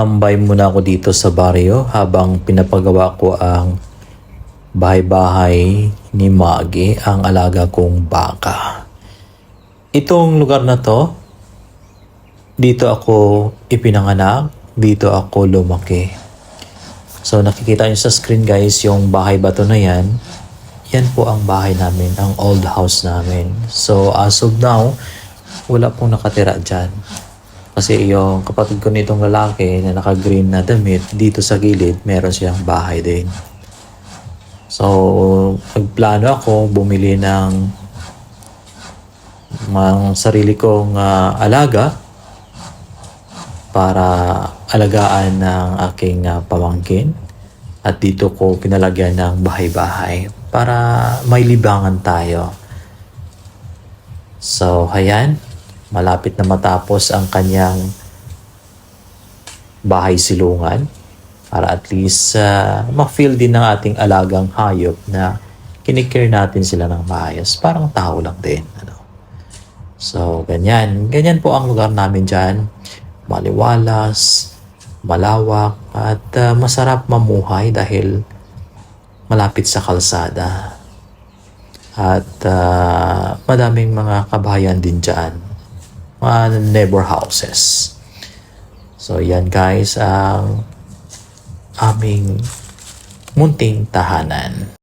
Tambay muna ako dito sa baryo habang pinapagawa ko ang bahay-bahay ni Maggie, ang alaga kong baka. Itong lugar na to, dito ako ipinanganak, dito ako lumaki. So nakikita nyo sa screen guys, yung bahay bato na yan, yan po ang bahay namin, ang old house namin. So as of now, wala pong nakatira dyan. Kasi yung kapatid ko nitong lalaki na naka-green na damit, dito sa gilid, meron siyang bahay din. So, nagplano ako bumili ng mga sarili kong ah, alaga para alagaan ng aking ah, pamangkin. At dito ko pinalagyan ng bahay-bahay para may libangan tayo. So, ayan. Malapit na matapos ang kanyang bahay silungan para at least uh, ma-feel din ng ating alagang hayop na kinikare natin sila ng maayos. Parang tao lang din. Ano? So, ganyan. Ganyan po ang lugar namin dyan. Maliwalas, malawak, at uh, masarap mamuhay dahil malapit sa kalsada. At uh, madaming mga kabayan din dyan. Mga neighbor houses. So, yan guys ang aming munting tahanan.